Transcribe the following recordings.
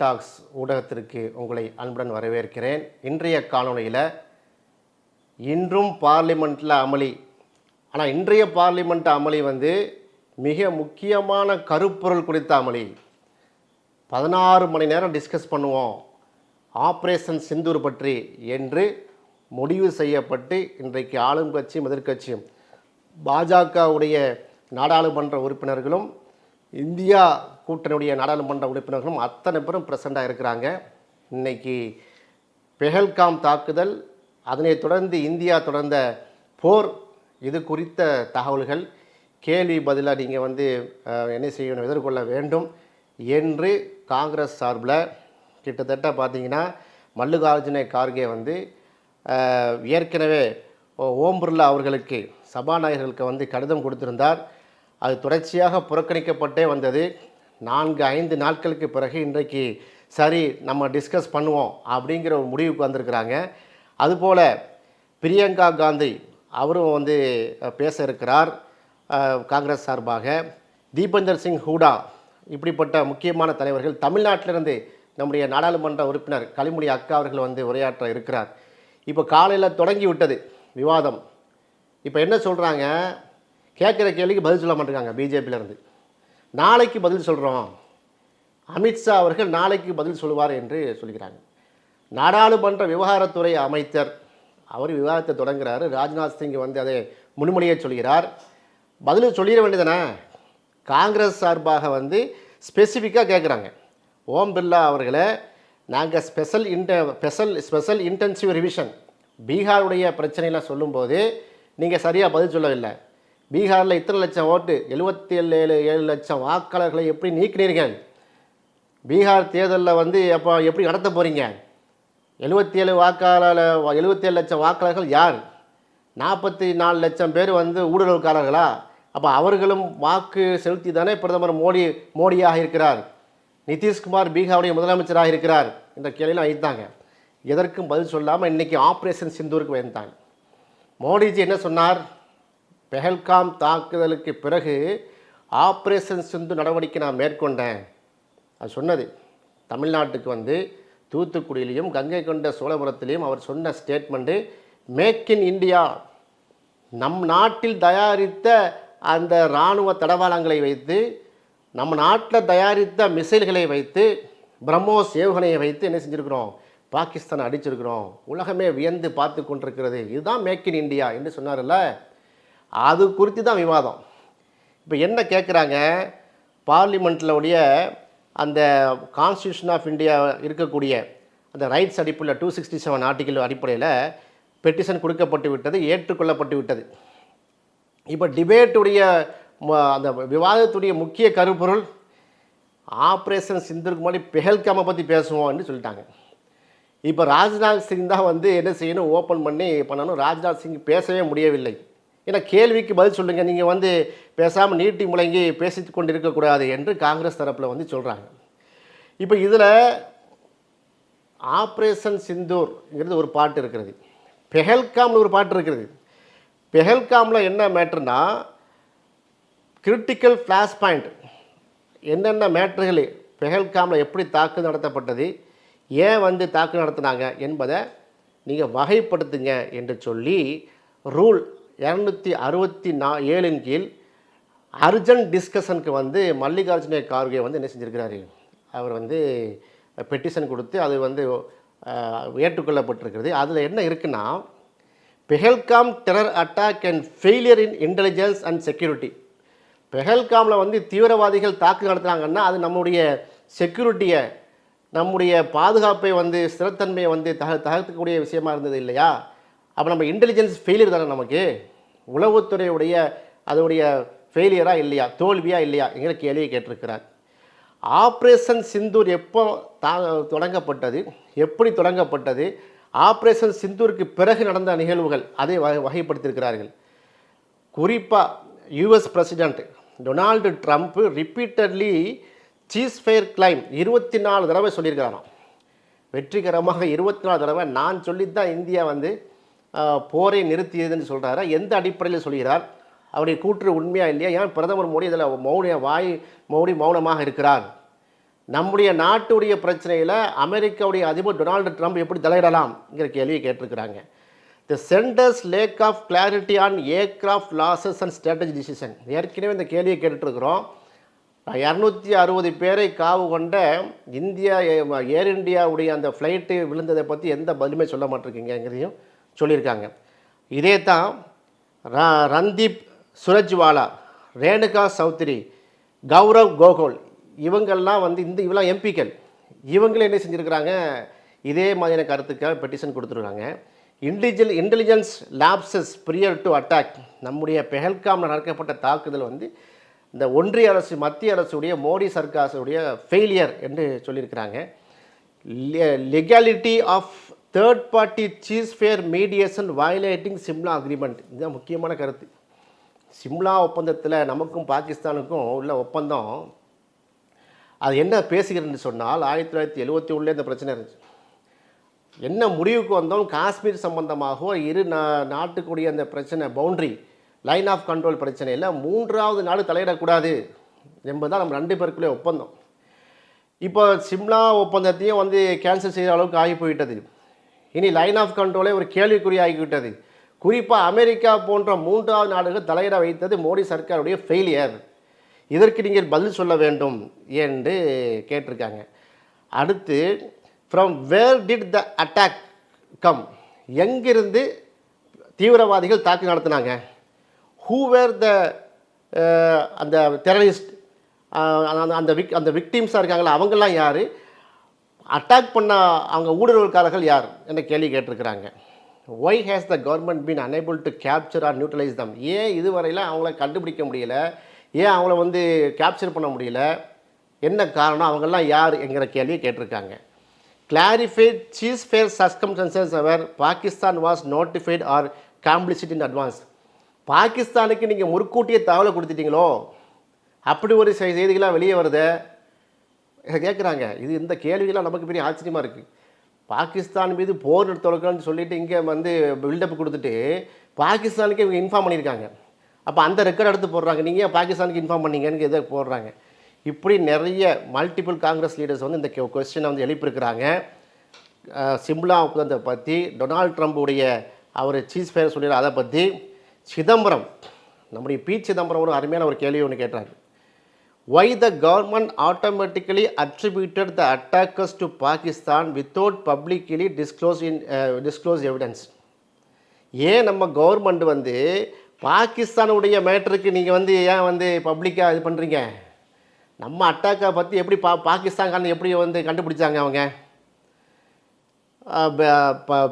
Tax ஊடகத்திற்கு உங்களை அன்புடன் வரவேற்கிறேன். இன்றைய காணொலியில் இன்றும் பார்லிமெண்ட்டில் அமளி ஆனால் இன்றைய பார்லிமெண்ட் அமளி வந்து மிக முக்கியமான கருப்பொருள் குறித்த அமளி. பதினாறு மணி நேரம் டிஸ்கஸ் பண்ணுவோம். ஆப்ரேஷன் சிந்தூர் பற்றி என்று முடிவு செய்யப்பட்டு இன்றைக்கு ஆளும் கட்சியும் எதிர்கட்சியும் பாஜகவுடைய நாடாளுமன்ற உறுப்பினர்களும் இந்தியா கூட்டணியுடைய நாடாளுமன்ற உறுப்பினர்களும் அத்தனை பேரும் பிரசண்டாக இருக்கிறாங்க. இன்னைக்கு பெஹல்காம் தாக்குதல் அதனைத் தொடர்ந்து இந்தியா தொடர்ந்த போர் இது குறித்த தகவல்கள். கேள்வி பதிலாக நீங்கள் வந்து என்ன செய்யணும் எதிர்கொள்ள வேண்டும் என்று காங்கிரஸ் சார்பில் கிட்டத்தட்ட பார்த்தீங்கன்னா மல்லிகார்ஜுன கார்கே வந்து ஏற்கனவே ஓம் பிர்லா அவர்களுக்கு சபாநாயகர்களுக்கு வந்து கடிதம் கொடுத்திருந்தார். அது தொடர்ச்சியாக புறக்கணிக்கப்பட்டே வந்தது. நான்கு ஐந்து நாட்களுக்கு பிறகு இன்றைக்கு சரி நம்ம டிஸ்கஸ் பண்ணுவோம் அப்படிங்கிற ஒரு முடிவுக்கு வந்திருக்கிறாங்க. அதுபோல் பிரியங்கா காந்தி அவரும் வந்து பேச இருக்கிறார் காங்கிரஸ் சார்பாக. தீபேந்தர் சிங் ஹூடா இப்படிப்பட்ட முக்கியமான தலைவர்கள் தமிழ்நாட்டிலிருந்து நம்முடைய நாடாளுமன்ற உறுப்பினர் களிமொழி அக்கா அவர்கள் வந்து உரையாற்ற இருக்கிறார். இப்போ காலையில் தொடங்கி விட்டது விவாதம். இப்போ என்ன சொல்கிறாங்க கேட்குற கேள்விக்கு பதில் சொல்ல மாட்டேங்காங்க பிஜேபியிலேருந்து. நாளைக்கு பதில் சொல்கிறோம் அமித்ஷா அவர்கள் நாளைக்கு பதில் சொல்லுவார் என்று சொல்கிறாங்க நாடாளுமன்ற விவகாரத்துறை அமைச்சர் அவர் விவாதத்தை தொடங்குகிறார் ராஜ்நாத் சிங் வந்து அதை முன்மொழியை சொல்கிறார். பதில் சொல்லிட வேண்டியதானே காங்கிரஸ் சார்பாக வந்து ஸ்பெசிஃபிக்காக கேட்குறாங்க ஓம் பிர்லா அவர்களை நாங்கள் special int special special intensive revision பீகாருடைய பிரச்சனைலாம் சொல்லும்போது நீங்கள் சரியாக பதில் சொல்லவில்லை. பீகாரில் இத்தனை லட்சம் ஓட்டு எழுபத்தி ஏழு ஏழு ஏழு லட்சம் வாக்காளர்களை எப்படி நீக்கினீர்கள்? பீகார் தேர்தலில் வந்து அப்போ எப்படி நடத்த போகிறீங்க எழுபத்தி ஏழு வாக்காளர் எழுபத்தி ஏழு லட்சம் வாக்காளர்கள் யார்? நாற்பத்தி நாலு லட்சம் பேர் வந்து ஊடுருவல்காரர்களா? அப்போ அவர்களும் வாக்கு செலுத்தி தானே பிரதமர் மோடி மோடியாக இருக்கிறார். நிதிஷ்குமார் பீகாருடைய முதலமைச்சராக இருக்கிறார். என்ற கேள்வியில் வைத்தாங்க எதற்கும் பதில் சொல்லாமல் இன்றைக்கி ஆப்ரேஷன் சிந்தூருக்கு வந்தாங்க மோடிஜி என்ன சொன்னார்? பெஹல்காம் தாக்குதலுக்கு பிறகு ஆப்ரேஷன் சிந்து நடவடிக்கை நான் மேற்கொண்டேன். அது சொன்னது. தமிழ்நாட்டுக்கு வந்து தூத்துக்குடியிலையும் கங்கை கொண்ட சோழபுரத்திலையும் அவர் சொன்ன ஸ்டேட்மெண்ட்டு மேக் இன் இந்தியா நம் நாட்டில் தயாரித்த அந்த இராணுவ தடவாளங்களை வைத்து நம்ம நாட்டில் தயாரித்த மிசைல்களை வைத்து பிரம்மோஸ் ஏவுகணையை வைத்து என்ன செஞ்சுருக்கிறோம்? பாகிஸ்தான் அடிச்சிருக்கிறோம். உலகமே வியந்து பார்த்து கொண்டிருக்கிறது. இதுதான் மேக் இன் இந்தியா என்று சொன்னார்ல. அது குறித்து தான் விவாதம். இப்போ என்ன கேட்குறாங்க பார்லிமெண்ட்டில் உடைய அந்த கான்ஸ்டியூஷன் ஆஃப் இந்தியா இருக்கக்கூடிய அந்த ரைட்ஸ் அடிப்பில் டூ சிக்ஸ்டி செவன் ஆர்டிக்கல் அடிப்படையில் பெட்டிஷன் கொடுக்கப்பட்டு விட்டது ஏற்றுக்கொள்ளப்பட்டு விட்டது. இப்போ டிபேட்டுடைய ம- அந்த விவாதத்துடைய முக்கிய கருப்பொருள் ஆப்ரேஷன் சிந்தருக்கு முன்னாடி பெஹல்காமை பற்றி பேசுவோம் சொல்லிட்டாங்க. இப்போ ராஜ்நாத் சிங் தான் வந்து என்ன செய்யணும் ஓப்பன் பண்ணி பண்ணணும். ராஜ்நாத் சிங் பேசவே முடியவில்லை. ஏன்னா கேள்விக்கு பதில் சொல்லுங்கள் நீங்கள் வந்து பேசாமல் நீட்டி முழங்கி பேசிட்டு கொண்டு இருக்கக்கூடாது என்று காங்கிரஸ் தரப்பில் வந்து சொல்கிறாங்க இப்போ இதில் ஆப்ரேஷன் சிந்தூர்ங்கிறது ஒரு பாட்டு இருக்கிறது. பெஹல்காம்னு ஒரு பாட்டு இருக்கிறது. பெஹல்காமில் என்ன மேட்ருனா கிரிட்டிக்கல் ஃப்ளாஷ் பாயிண்ட் என்னென்ன மேட்ருகள் பெஹல்காமில் எப்படி தாக்கு நடத்தப்பட்டது ஏன் வந்து தாக்கு நடத்தினாங்க என்பதை நீங்கள் வகைப்படுத்துங்க என்று சொல்லி ரூல் இரநூத்தி அறுபத்தி நா ஏழின் கீழ் அர்ஜென்ட் டிஸ்கஷனுக்கு வந்து மல்லிகார்ஜுன கார்கே வந்து என்ன செஞ்சுருக்கிறாரு? அவர் வந்து பெட்டிஷன் கொடுத்து அது வந்து ஏற்றுக்கொள்ளப்பட்டிருக்கிறது. அதில் என்ன இருக்குன்னா Pahalgam terror attack and failure in intelligence and security. பெஹல்காமில் வந்து தீவிரவாதிகள் தாக்கு நடத்துகிறாங்கன்னா அது நம்முடைய செக்யூரிட்டியை நம்முடைய பாதுகாப்பை வந்து ஸ்திரத்தன்மையை வந்து தக தகர்க்கக்கூடிய விஷயமா இருந்தது இல்லையா? அப்போ நம்ம இன்டெலிஜென்ஸ் ஃபெயிலியர் தானே நமக்கு? உளவுத்துறையுடைய அதோடைய ஃபெயிலியராக இல்லையா? தோல்வியாக இல்லையா? என்கிற கேள்வியை கேட்டிருக்கிறார். ஆப்ரேஷன் சிந்தூர் எப்போ தா தொடங்கப்பட்டது? எப்படி தொடங்கப்பட்டது? ஆப்ரேஷன் சிந்தூருக்கு பிறகு நடந்த நிகழ்வுகள் அதை வகை வகைப்படுத்தியிருக்கிறார்கள். குறிப்பாக US president Donald Trump repeatedly ceasefire claim இருபத்தி நாலு தடவை சொல்லியிருக்கிறாராம். வெற்றிகரமாக இருபத்தி நாலு தடவை. நான் சொல்லித்தான் இந்தியா வந்து போரை நிறுத்தியதுன்னு சொல்கிறாரா எந்த அடிப்படையில் சொல்கிறார்? அவருடைய கூற்று உண்மையாக இல்லையா? ஏன் பிரதமர் மோடி இதில் மௌன வாய் மோடி மௌனமாக இருக்கிறார். நம்முடைய நாட்டுடைய பிரச்சனையில் அமெரிக்காவுடைய அதிபர் டொனால்டு ட்ரம்ப் எப்படி தலையிடலாம்ங்கிற கேள்வியை கேட்டிருக்கிறாங்க. The centre's lack of clarity on aircraft losses and strategy decision ஏற்கனவே இந்த கேள்வியை கேட்டுட்ருக்குறோம் இரநூத்தி அறுபது பேரை காவு கொண்ட இந்தியா ஏர் இந்தியாவுடைய அந்த ஃப்ளைட்டு விழுந்ததை பற்றி எந்த பதிலுமே சொல்ல மாட்டிருக்கீங்கிறதையும் சொல்லியிருக்காங்க. இதே தான் ர- ரந்தீப் சுரஜ்வாலா ரேணுகா சௌத்ரி கௌரவ் கோகோல் இவங்கெல்லாம் வந்து இந்த இவெல்லாம் எம்பிக்கள். இவங்களும் என்ன செஞ்சுருக்கிறாங்க? இதே மாதிரியான கருத்துக்காக பெட்டிஷன் கொடுத்துருக்காங்க. Intelligence intelligence lapses prior to attack நம்முடைய பெஹல்காமில் நடக்கப்பட்ட தாக்குதல் வந்து இந்த ஒன்றிய அரசு மத்திய அரசுடைய மோடி சர்க்காருடைய ஃபெயிலியர் என்று சொல்லியிருக்கிறாங்க. Legality of third party ceasefire mediation violating Simla agreement இதுதான் முக்கியமான கருத்து. சிம்லா ஒப்பந்தத்தில் நமக்கும் பாகிஸ்தானுக்கும் உள்ள ஒப்பந்தம். அது என்ன பேசுகிறேன்னு சொன்னால் ஆயிரத்தி தொள்ளாயிரத்தி எழுபத்தி ஒன்றில் இந்த பிரச்சனை இருந்துச்சு. என்ன முடிவுக்கு வந்தோம்? காஷ்மீர் சம்பந்தமாக இரு நா நாட்டுக்குடைய அந்த பிரச்சனை பவுண்டரி லைன் ஆஃப் கண்ட்ரோல் பிரச்சனையில் மூன்றாவது நாடு தலையிடக்கூடாது என்பதுதான் நம்ம ரெண்டு பேருக்குள்ளே ஒப்பந்தம். இப்போ சிம்லா ஒப்பந்தத்தையும் வந்து கேன்சல் செய்கிற அளவுக்கு ஆகி போயிட்டது இனி லைன் ஆஃப் கண்ட்ரோலே ஒரு கேள்விக்குறியாகிவிட்டது. குறிப்பாக அமெரிக்கா போன்ற மூன்றாவது நாடுகள் தலையிட வைத்தது மோடி சர்க்காருடைய ஃபெயிலியர் இதற்கு நீங்கள் பதில் சொல்ல வேண்டும் என்று கேட்டிருக்காங்க. அடுத்து from where did the attack come எங்கிருந்து தீவிரவாதிகள் தாக்கு நடத்தினாங்க? ஹூ வேர் த அந்த டெரரிஸ்ட் அந்த விக் அந்த விக்டிம்ஸாக இருக்காங்களா அவங்கெல்லாம் யார்? அட்டாக் பண்ண அவங்க ஊடுருவல்காரர்கள் யார்? என்ற கேள்வி கேட்டிருக்கிறாங்க. Why has the government been unable to capture or neutralise them ஏன் இதுவரையில் அவங்கள கண்டுபிடிக்க முடியல? ஏன் அவங்கள வந்து கேப்சர் பண்ண முடியல? என்ன காரணம்? அவங்கெல்லாம் யார்? என்கிற கேள்வியை கேட்டிருக்காங்க. Clarify ceasefire circumstances our Pakistan was notified or complicit in advance பாகிஸ்தானுக்கு நீங்கள் முற்கூட்டியே தகவலை கொடுத்துட்டீங்களோ? அப்படி ஒரு செய்திகளாக வெளியே வருதே? கேட்குறாங்க. இது இந்த கேள்விகள்லாம் நமக்கு பெரிய ஆச்சரியமாக இருக்குது பாகிஸ்தான் மீது போர் தொடுக்கணும்னு சொல்லிட்டு இங்கே வந்து பில்டப் கொடுத்துட்டு பாகிஸ்தானுக்கு இவங்க இன்ஃபார்ம் பண்ணியிருக்காங்க. அப்போ அந்த ரெக்கார்ட் எடுத்து போடுறாங்க. நீங்கள் பாகிஸ்தானுக்கு இன்ஃபார்ம் பண்ணீங்கன்னு எதை போடுறாங்க. இப்படி நிறைய மல்டிபிள் காங்கிரஸ் லீடர்ஸ் வந்து இந்த கொஸ்டினை வந்து எழுப்பியிருக்கிறாங்க. சிம்லா ஒப்பந்தத்தை பற்றி டொனால்ட் ட்ரம்புடைய அவர் சீஸ் ஃபேர் சொல்லிடுற அதை பற்றி சிதம்பரம் நம்முடைய பி சிதம்பரம் ஒரு அருமையான ஒரு கேள்வி ஒன்று கேட்டாங்க why the government automatically attributed the attackers to Pakistan without publicly disclose in uh, evidence evidence? ஏன் நம்ம கவர்மெண்ட் வந்து பாகிஸ்தானுடைய மேட்டருக்கு நீங்கள் வந்து ஏன் வந்து பப்ளிக்காக இது பண்ணுறீங்க நம்ம அட்டாக்கை பற்றி எப்படி பா பாகிஸ்தான்காரன் எப்படி வந்து கண்டுபிடிச்சாங்க அவங்க?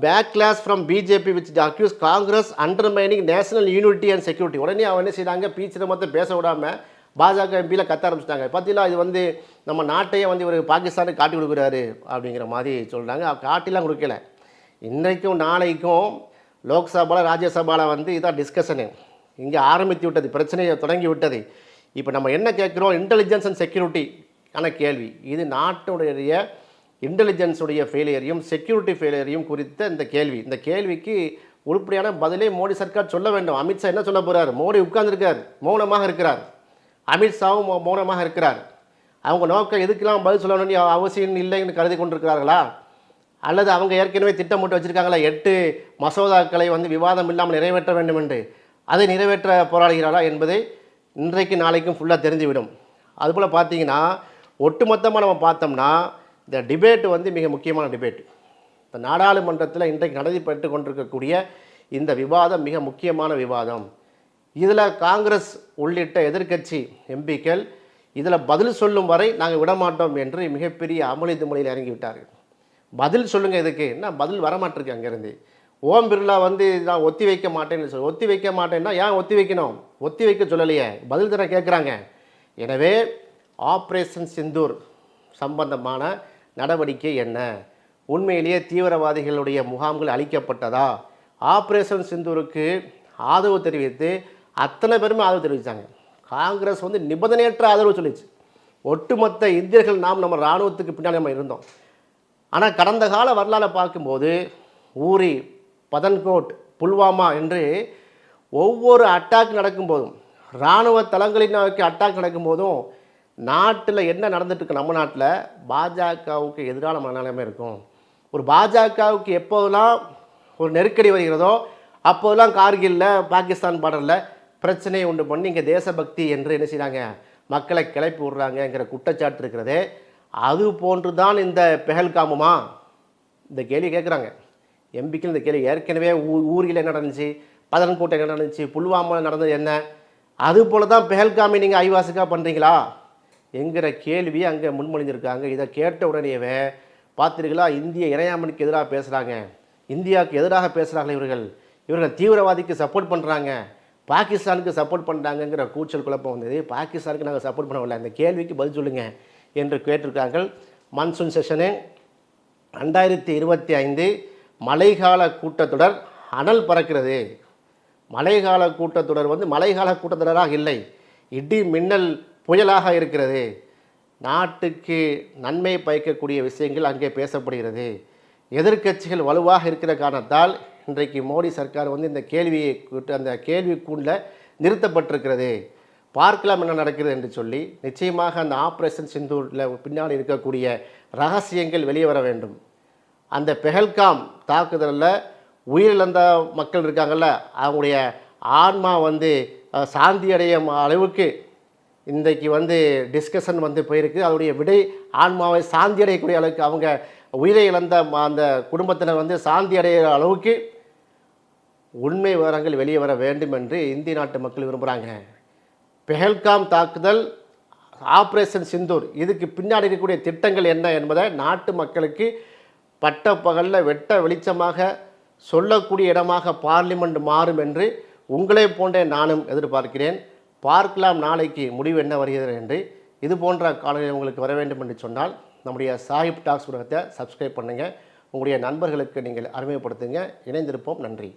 Backlash from BJP which accuse Congress undermining national unity and security உடனே அவன் என்ன செய்கிறாங்க பி சிதம்பரத்தை பேச விடாமல் பாஜக எம்பியில் கத்த ஆரம்பிச்சிட்டாங்க. பார்த்தீங்களா இது வந்து நம்ம நாட்டையே வந்து இவர் பாகிஸ்தானுக்கு காட்டி கொடுக்குறாரு அப்படிங்கிற மாதிரி சொல்கிறாங்க காட்டிலாம் கொடுக்கல. இன்றைக்கும் நாளைக்கும் லோக்சபாவில் ராஜ்யசபாவில் வந்து இதான் டிஸ்கஷனு இங்கே ஆரம்பித்து விட்டது பிரச்சனையை தொடங்கி விட்டது. இப்போ நம்ம என்ன கேட்குறோம்? இன்டெலிஜென்ஸ் அண்ட் செக்யூரிட்டி ஆன கேள்வி. இது நாட்டுடைய இன்டெலிஜென்ஸுடைய ஃபெயிலியரையும் செக்யூரிட்டி ஃபெயிலியரையும் குறித்த இந்த கேள்வி. இந்த கேள்விக்கு உருப்படியான பதிலே மோடி சர்க்கார் சொல்ல வேண்டும். அமித்ஷா என்ன சொல்ல போகிறார் மோடி உட்கார்ந்துருக்கார். மௌனமாக இருக்கிறார். அமித்ஷாவும் மௌனமாக இருக்கிறார். அவங்க நோக்கம் எதுக்கெல்லாம் பதில் சொல்ல வேண்டிய அவசியம் இல்லைன்னு கருதி கொண்டிருக்கிறார்களா? அல்லது அவங்க ஏற்கனவே திட்டமிட்டு வச்சிருக்காங்களா? எட்டு மசோதாக்களை வந்து விவாதம் இல்லாமல் நிறைவேற்ற வேண்டும் என்று. அதை நிறைவேற்ற போராடுகிறாரா என்பதை இன்றைக்கு நாளைக்கும் ஃபுல்லாக தெரிஞ்சுவிடும் அதுபோல் பார்த்தீங்கன்னா ஒட்டுமொத்தமாக நம்ம பார்த்தோம்னா இந்த டிபேட் வந்து மிக முக்கியமான டிபேட். இந்த நாடாளுமன்றத்தில் இன்றைக்கு நடத்தி பெற்று கொண்டிருக்கக்கூடிய இந்த விவாதம் மிக முக்கியமான விவாதம். இதில் காங்கிரஸ் உள்ளிட்ட எதிர்க்கட்சி எம்பிக்கள் இதில் பதில் சொல்லும் வரை நாங்கள் விடமாட்டோம் என்று மிகப்பெரிய அமளி துமளியில் இறங்கிவிட்டார்கள். பதில் சொல்லுங்கள் இதுக்கு என்ன பதில் வரமாட்டிருக்கு அங்கேருந்து? ஓம் பிர்லா வந்து நான் ஒத்தி வைக்க மாட்டேன்னு சொல்லி ஒத்தி வைக்க மாட்டேன்னா ஏன் ஒத்தி வைக்கணும்? ஒத்தி வைக்க சொல்லலையே. பதில் தர கேட்குறாங்க. எனவே ஆப்ரேஷன் சிந்தூர் சம்பந்தமான நடவடிக்கை என்ன? உண்மையிலேயே தீவிரவாதிகளுடைய முகாம்கள் அளிக்கப்பட்டதா ஆப்ரேஷன் சிந்தூருக்கு ஆதரவு தெரிவித்து அத்தனை பேருமே ஆதரவு தெரிவித்தாங்க காங்கிரஸ் வந்து நிபந்தனையற்ற ஆதரவு சொல்லிச்சு. ஒட்டுமொத்த இந்தியர்கள் நாம் நம்ம இராணுவத்துக்கு பின்னாடி நம்ம இருந்தோம். ஆனால் கடந்த கால வரலாறை பார்க்கும்போது ஊரி பதன்கோட் புல்வாமா என்று ஒவ்வொரு அட்டாக் நடக்கும்போதும் இராணுவ தளங்களின் நோக்கி அட்டாக் நடக்கும்போதும் நாட்டில் என்ன நடந்துட்டுருக்கு நம்ம நாட்டில்? பாஜகவுக்கு எதிரான மனநிலைமை இருக்கும். ஒரு பாஜகவுக்கு எப்போதெல்லாம் ஒரு நெருக்கடி வருகிறதோ அப்போதெல்லாம் கார்கில்ல பாகிஸ்தான் பார்டரில் பிரச்சனையை உண்டு பண்ணி இங்கே தேசபக்தி என்று என்ன செய்கிறாங்க மக்களை கிளப்பி விடுறாங்கங்கிற குற்றச்சாட்டு இருக்கிறதே. அது போன்று தான் இந்த பெஹல்காமுமா? இந்த கேள்வி கேட்குறாங்க எம்பிக்கள் இந்த கேள்வி ஏற்கனவே ஊ ஊரில் என்ன நடந்துச்சு? பதன்கோட்டை என்ன நடந்துச்சு? புல்வாமாவில் நடந்தது என்ன? அது போல தான் பெஹல்காமை நீங்கள் ஐவாசுக்காக பண்ணுறீங்களா என்கிற கேள்வி அங்கே முன்மொழிஞ்சிருக்காங்க இதை கேட்ட உடனேவே பார்த்தீர்களா இந்திய இறையாமனுக்கு எதிராக பேசுகிறாங்க இந்தியாவுக்கு எதிராக பேசுகிறாங்க இவர்கள். இவர்கள் தீவிரவாதிக்கு சப்போர்ட் பண்ணுறாங்க பாகிஸ்தானுக்கு சப்போர்ட் பண்ணுறாங்கங்கிற கூச்சல் குழப்பம் வந்தது. பாகிஸ்தானுக்கு நாங்கள் சப்போர்ட் பண்ணவில்லை அந்த கேள்விக்கு பதில் சொல்லுங்க என்று கேட்டிருக்கார்கள். மான்சூன் செஷனு ரெண்டாயிரத்தி இருபத்தி ஐந்து மழைக்கால கூட்டத்தொடர் அனல் பறக்கிறது. மழைக்கால கூட்டத்தொடர் வந்து மழைக்கால கூட்டத்தொடராக இல்லை. இடி மின்னல் புயலாக இருக்கிறது. நாட்டுக்கு நன்மை பயக்கக்கூடிய விஷயங்கள் அங்கே பேசப்படுகிறது. எதிர்க்கட்சிகள் வலுவாக இருக்கிற காரணத்தால் இன்றைக்கு மோடி சர்க்கார் வந்து இந்த கேள்வியை அந்த அந்த கேள்விக்கூண்டில் நிறுத்தப்பட்டிருக்கிறது. பார்க்கலாம் என்ன நடக்கிறது என்று சொல்லி நிச்சயமாக அந்த ஆப்ரேஷன் சிந்தூரில் பின்னால் இருக்கக்கூடிய ரகசியங்கள் வெளியே வர வேண்டும். அந்த பெஹல்காம் தாக்குதலில் உயிரிழந்த மக்கள் இருக்காங்கல்ல அவங்களுடைய ஆன்மா வந்து அஹ், சாந்தி அடையும் அளவுக்கு இன்றைக்கு வந்து டிஸ்கஷன் வந்து போயிருக்கு. அதோடைய விடை ஆன்மாவை சாந்தி அடையக்கூடிய அளவுக்கு அவங்க உயிரை இழந்த அந்த குடும்பத்தினர் வந்து சாந்தி அடைகிற அளவுக்கு உண்மை விவரங்கள் வெளியே வர வேண்டும் என்று இந்திய நாட்டு மக்கள் விரும்புகிறாங்க பெஹல்காம் தாக்குதல் ஆப்ரேஷன் சிந்தூர் இதுக்கு பின்னாடி இருக்கக்கூடிய திட்டங்கள் என்ன என்பதை நாட்டு மக்களுக்கு பட்ட பகலில் வெட்ட வெளிச்சமாக சொல்லக்கூடிய இடமாக பார்லிமெண்ட் மாறும் என்று உங்களை போன்றே நானும் எதிர்பார்க்கிறேன். பார்க்கலாம் நாளைக்கு முடிவு என்ன வருகிறது என்று. இது போன்ற காலங்களில் உங்களுக்கு வர வேண்டும் என்று சொன்னால் நம்முடைய சாஹிப் டாக்ஸ் உலகத்தை சப்ஸ்கிரைப் பண்ணுங்கள் உங்களுடைய நண்பர்களுக்கு நீங்கள் அறிமுகப்படுத்துங்க. இணைந்திருப்போம். நன்றி.